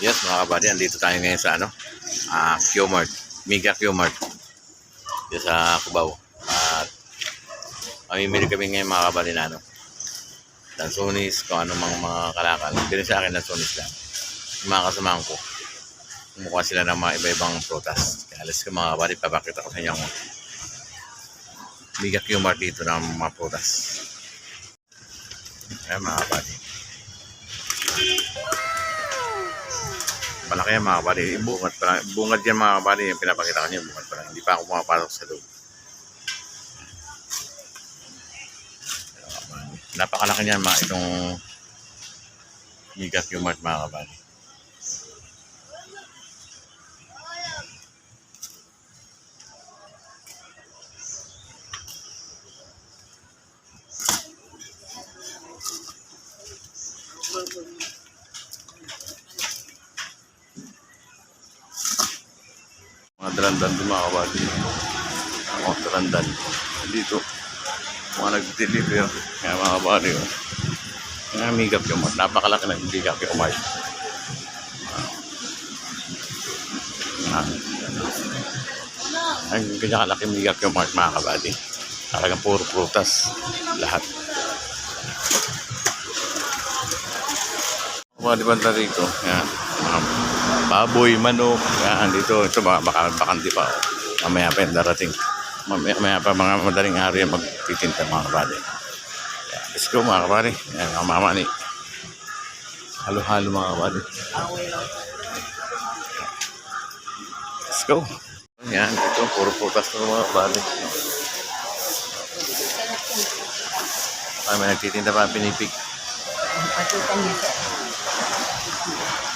Yes mga kabady, andito tayo ngayon sa ano, ah Q-Mart, Mega Q-Mart. Dito sa Cubao. At mamimili kami ngayon mga kabady na ano, lansonis, kung ano mga mga kalakal. Bili sa akin lansonis lang. Yung mga kasamahan ko, kumukuha sila ng mga iba-ibang prutas. Kaya alas ko mga kabady, papakita ko sa inyo ang Mega Q-Mart dito ng mga prutas. Ayan mga kabady. Malaki yan mga kabady. Bungad pa lang. Bungad yan mga kabady. Yung pinapakita ko niyo, bungad pa lang. Hindi pa ako pumapasok sa loob. Napakalaki niyan mga itong Mega Q-Mart mga kabady. Mga dalandan din mga kabady. Mga dalandan. Dito. Mga nag-deliver. Kaya mga kabady. Oh. Mga Mega Q-Mart. Napakalaki ng Mega Q-Mart. Ah. Ang pinakalaki Mega Q-Mart mga kabady. Talagang puro prutas. Lahat. Mga banda rito. Yan. Mga baboy, manok. Yan. Dito. Ito baka bakanti pa. Oh. Mamaya pa yung darating. Mamaya, mamaya pa mga madaling araw yan magtitinta mga. Yan. Let's go mga kabady. Yan. Mga mama ni. Halo-halo mga kabady. Let's go. Yan. Dito. Puro prutas ng mga kabady. Ay, may nagtitinda pa pinipig. Pakita niya siya.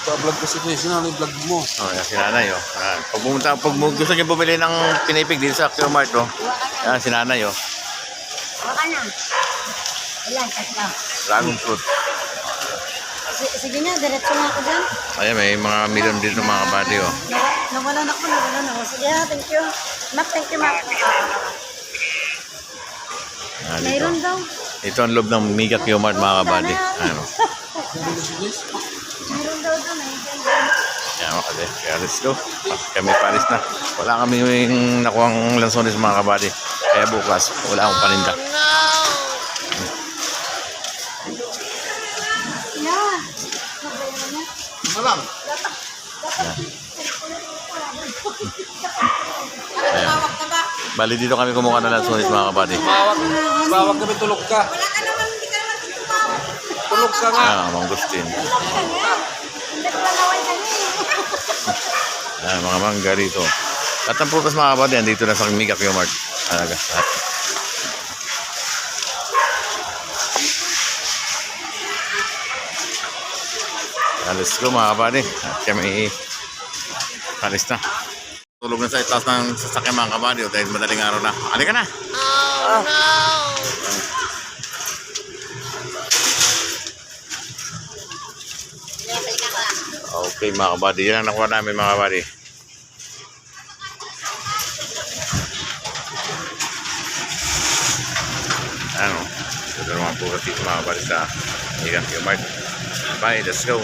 Pa-vlog kasi ko eh. Sino yung vlog mo? Oh, yan si nanay, oh. Yan. Pag pumunta, pag gusto niyo bumili ng pinipig dito sa Q-Mart, oh. Yan, si nanay, oh. Baka na. Ilan, tatlo. Dragon fruit. S- sige na, diretso na ako dyan. Ayan, may mga milyon dito mga kabady, oh. Na ako, nawala na ako. Sige ha, thank you. Map, thank you, map. Yan, dito. Mayroon daw. Ito ang loob ng Mega Q-Mart, mga kabady. Ano? Mayroon daw doon eh. Yan, mga kabady. Kaya let's go. Kami palis na. Wala kami yung nakuhang lansones, mga kabady. Kaya bukas, wala akong paninda. Yeah. Nabayaran niya. Malang. Ayan. Bali dito kami kumuha ng lansones, mga kabady. Bawag. Bawag kami tulog ka. Tulog ka nga. Ah, mangustin. Eh. Ayan, mga mangga dito. At ang prutas mga kabady, andito na sa Mega Q-Mart. Talaga. Lahat. Alis ko mga kabady. At kami alis na. Tulog na sa itaas ng sasakyan mga oh, dahil madaling araw na. Halika na! Okay mga kabady, yan ang nakuha namin mga kabady. Ano, ito na mga puro dito mga kabady sa Mega Q-Mart. Bye, let's go.